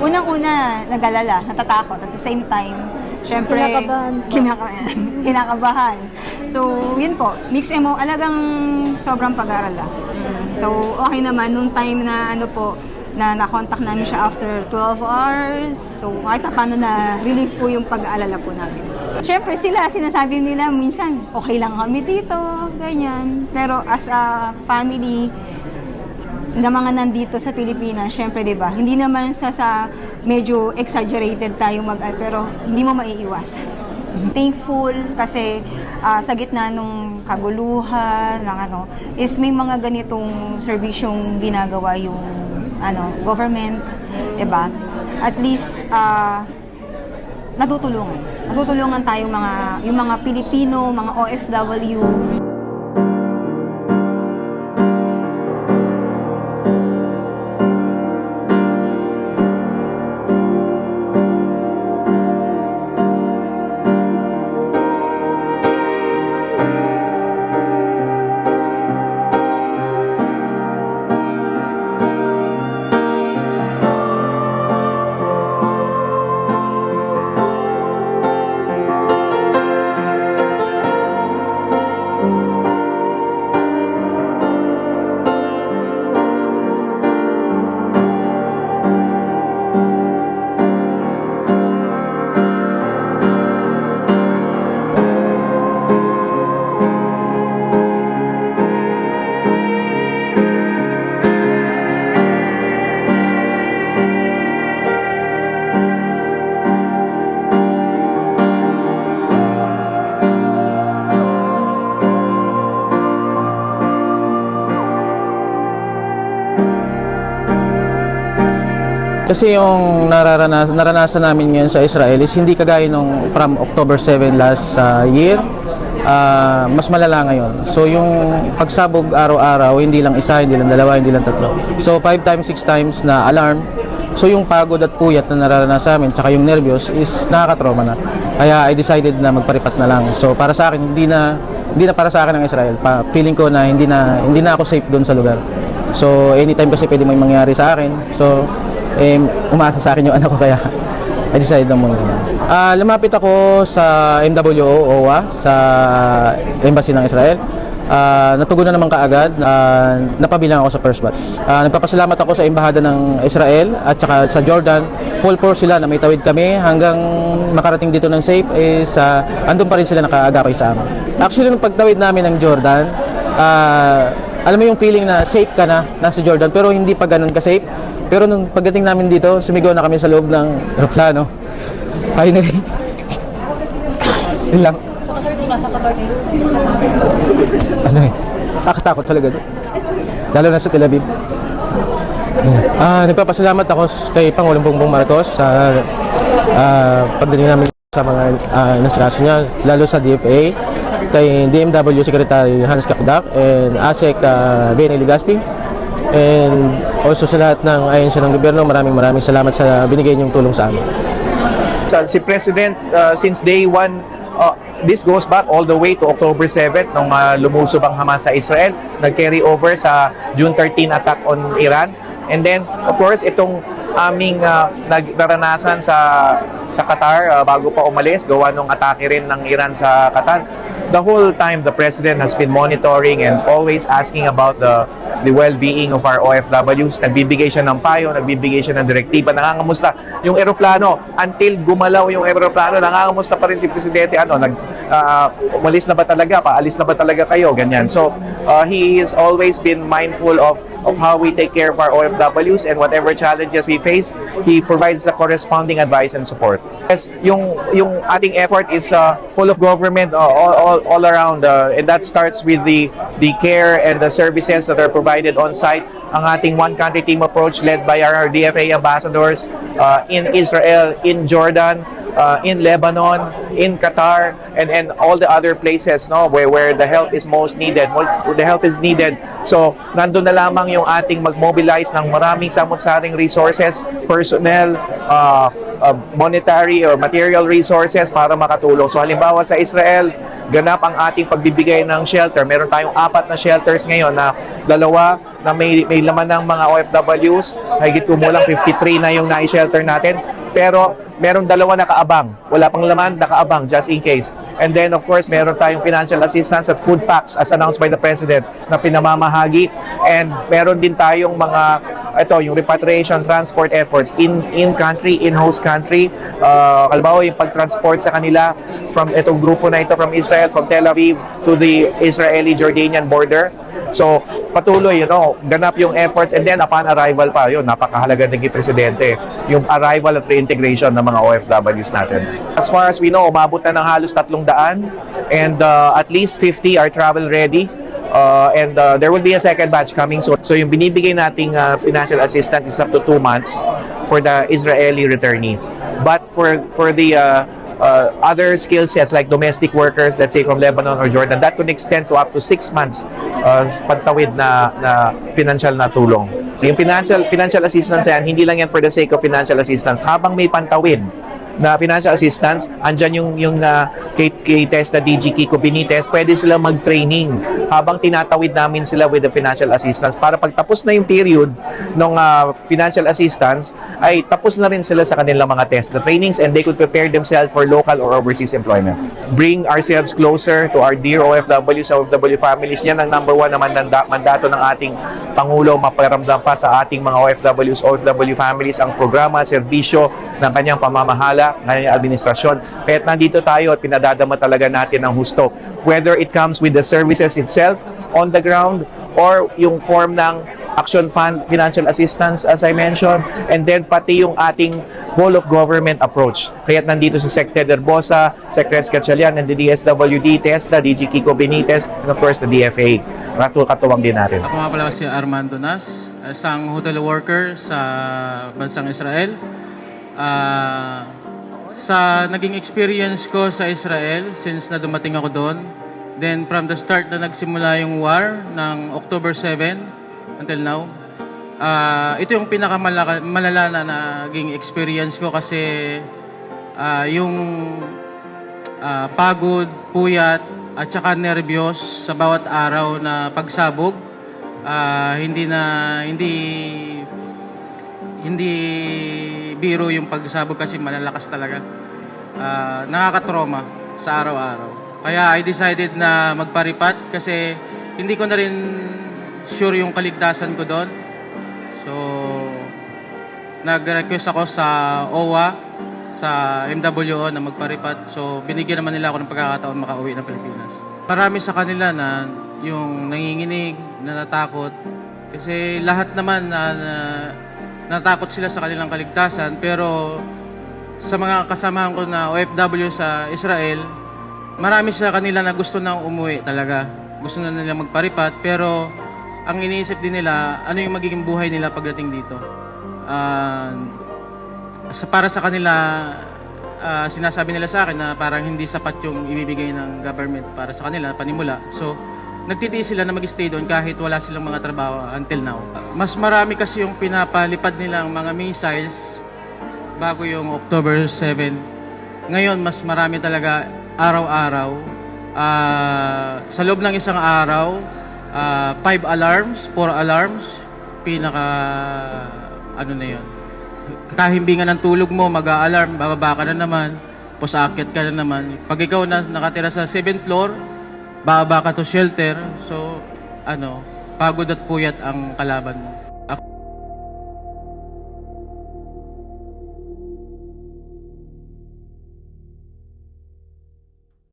unang-una, nag-alala, natatakot. At the same time, syempre, Kinakabahan kinakabahan. kinakabahan. So, yun po, mix emo, alagang sobrang pag-aaral. Mm. So, okay naman, nung time na ano po, na na-contact namin siya after 12 hours. So, kahit na paano na relief po yung pag-aalala po namin. Siyempre, sila, sinasabi nila, minsan, okay lang kami dito, ganyan. Pero as a family, na mga nandito sa Pilipinas, syempre 'di ba? Hindi naman sa sa medyo exaggerated tayo mag pero hindi mo maiiwasan. Thankful kasi ah, sa gitna nung kaguluhan ng ano is may mga ganitong serbisyong ginagawa yung ano government, 'di ba? At least ah, natutulungan. Natutulungan tayong mga yung mga Pilipino, mga OFW Kasi yung nararanasan, naranasan namin ngayon sa Israel is hindi kagaya nung from October 7 last uh, year, ah, mas malala ngayon. So yung pagsabog araw-araw, hindi lang isa, hindi lang dalawa, hindi lang tatlo. So 5 times, 6 times na alarm. So yung pagod at puyat na nararanasan namin, tsaka yung nervyos is nakakatrauma na. Kaya I decided na magparipat na lang. So para sa akin, hindi na hindi na para sa akin ang Israel. Pa, feeling ko na hindi na hindi na ako safe doon sa lugar. So anytime kasi pwede may mangyari sa akin. So eh, umaasa sa akin yung anak ko kaya I decided na muna. Ah, lumapit ako sa MWO OWA sa embassy ng Israel. Ah, natugunan naman kaagad na napabilang ako sa first batch. Ah, nagpapasalamat ako sa embahada ng Israel at saka sa Jordan. Full force sila na may tawid kami hanggang makarating dito ng safe is uh, andun pa rin sila nakaagapay sa amin. Actually, nung pagtawid namin ng Jordan, ah, alam mo yung feeling na safe ka na nasa Jordan pero hindi pa ganun ka safe. Pero nung pagdating namin dito, sumigaw na kami sa loob ng aeroplano. Finally. Yun lang. Ano eh? Nakakatakot talaga doon. Lalo na sa Tel Aviv. Ah, nagpapasalamat ako kay Pangulong Bongbong Marcos sa ah, pagdating namin sa mga uh, inasikaso niya, lalo sa DFA, kay DMW Secretary Hans Kakdak, and ASEC uh, Benny Ligaspi, and also sa lahat ng ahensya ng gobyerno, maraming maraming salamat sa binigay niyong tulong sa amin. Si President uh, since day one uh, this goes back all the way to October 7 nung uh, lumusob ang Hamas sa Israel. Nag-carry over sa June 13 attack on Iran. And then of course itong aming uh, naranasan sa sa Qatar uh, bago pa umalis gawa nung atake rin ng Iran sa Qatar the whole time the president has been monitoring and always asking about the the well-being of our OFWs. Nagbibigay siya ng payo, nagbibigay siya ng direktiba, nangangamusta yung eroplano. Until gumalaw yung eroplano, nangangamusta pa rin si Presidente. Ano, nag, ah, umalis na ba talaga? Paalis na ba talaga kayo? Ganyan. So, uh, he has always been mindful of of how we take care of our OFWs and whatever challenges we face, he provides the corresponding advice and support. Yes, yung yung ating effort is uh, full of government uh, all, all, all around uh, and that starts with the the care and the services that are provided on site. Ang ating one country team approach led by our DFA ambassadors uh, in Israel, in Jordan, uh, in Lebanon, in Qatar, and and all the other places no where where the help is most needed. Most the help is needed. So nandun na lamang yung ating mag-mobilize ng maraming samot-saring resources, personnel, uh, uh, monetary or material resources para makatulong. So halimbawa sa Israel, ganap ang ating pagbibigay ng shelter. Meron tayong apat na shelters ngayon na dalawa na may, may laman ng mga OFWs, higit kumulang 53 na yung nai-shelter natin. Pero meron dalawa nakaabang. Wala pang laman, nakaabang just in case. And then of course, meron tayong financial assistance at food packs as announced by the President na pinamamahagi. And meron din tayong mga ito, yung repatriation transport efforts in in country, in host country. Uh, halimbawa, yung pag-transport sa kanila from itong grupo na ito from Israel, from Tel Aviv to the Israeli-Jordanian border. So, patuloy, you know, ganap yung efforts and then upon arrival pa, yun, napakahalaga kay Presidente, yung arrival at reintegration ng mga OFWs natin. As far as we know, umabot na ng halos tatlong daan and uh, at least 50 are travel ready. Uh, and uh, there will be a second batch coming soon. So yung binibigay nating uh, financial assistance is up to two months for the Israeli returnees. But for for the uh, uh, other skill sets like domestic workers, let's say from Lebanon or Jordan, that could extend to up to six months uh, pagtawid na, na financial na tulong. Yung financial financial assistance yan, hindi lang yan for the sake of financial assistance. Habang may pantawid, na financial assistance, andyan yung, yung uh, kay, kay Testa DG Kiko Benitez, pwede sila mag-training habang tinatawid namin sila with the financial assistance para pag tapos na yung period ng uh, financial assistance, ay tapos na rin sila sa kanilang mga test, the trainings, and they could prepare themselves for local or overseas employment. Bring ourselves closer to our dear OFWs, OFW families. Yan ang number one na mandanda, mandato ng ating Pangulo maparamdam pa sa ating mga OFWs, OFW families ang programa, serbisyo ng kanyang pamamahala, ng kanyang administrasyon. Kaya't nandito tayo at pinadadama talaga natin ang husto. Whether it comes with the services itself on the ground or yung form ng Action Fund financial assistance as I mentioned and then pati yung ating whole of government approach. Kaya't nandito si Sec Ted Herbosa, Sec Res Gatchalian, and the DSWD, TESDA, DG Kiko Benitez, and of course the DFA. Ratu katuwang din natin. Ako nga pala si Armando Nas, isang hotel worker sa bansang Israel. Ah, sa naging experience ko sa Israel since na dumating ako doon, then from the start na nagsimula yung war ng October 7 until now, ah, ito yung pinakamalala na naging experience ko kasi ah, yung ah, pagod, puyat, at saka nervyos sa bawat araw na pagsabog. Ah, hindi na hindi hindi biro yung pagsabog kasi malalakas talaga. Ah, nakakatroma sa araw-araw. Kaya I decided na magparipat kasi hindi ko na rin sure yung kaligtasan ko doon. So, nag-request ako sa OWA, sa MWO na magparipat. So, binigyan naman nila ako ng pagkakataon makauwi ng Pilipinas. Marami sa kanila na yung nanginginig, na natakot. Kasi lahat naman na, na natakot sila sa kanilang kaligtasan. Pero sa mga kasamahan ko na OFW sa Israel, marami sa kanila na gusto nang umuwi talaga. Gusto na nila magparipat. Pero ang iniisip din nila, ano yung magiging buhay nila pagdating dito. Ah, sa para sa kanila ah, sinasabi nila sa akin na parang hindi sapat yung ibibigay ng government para sa kanila panimula. So nagtitiis sila na mag-stay doon kahit wala silang mga trabaho until now. Mas marami kasi yung pinapalipad nilang mga missiles bago yung October 7. Ngayon mas marami talaga araw-araw. Ah, sa loob ng isang araw, ah, five alarms, four alarms, pinaka ano na 'yon kahimbingan ng tulog mo, mag-a-alarm, bababa ka na naman, posakit ka na naman. Pag ikaw na nakatira sa 7th floor, bababa ka to shelter, so ano, pagod at puyat ang kalaban mo.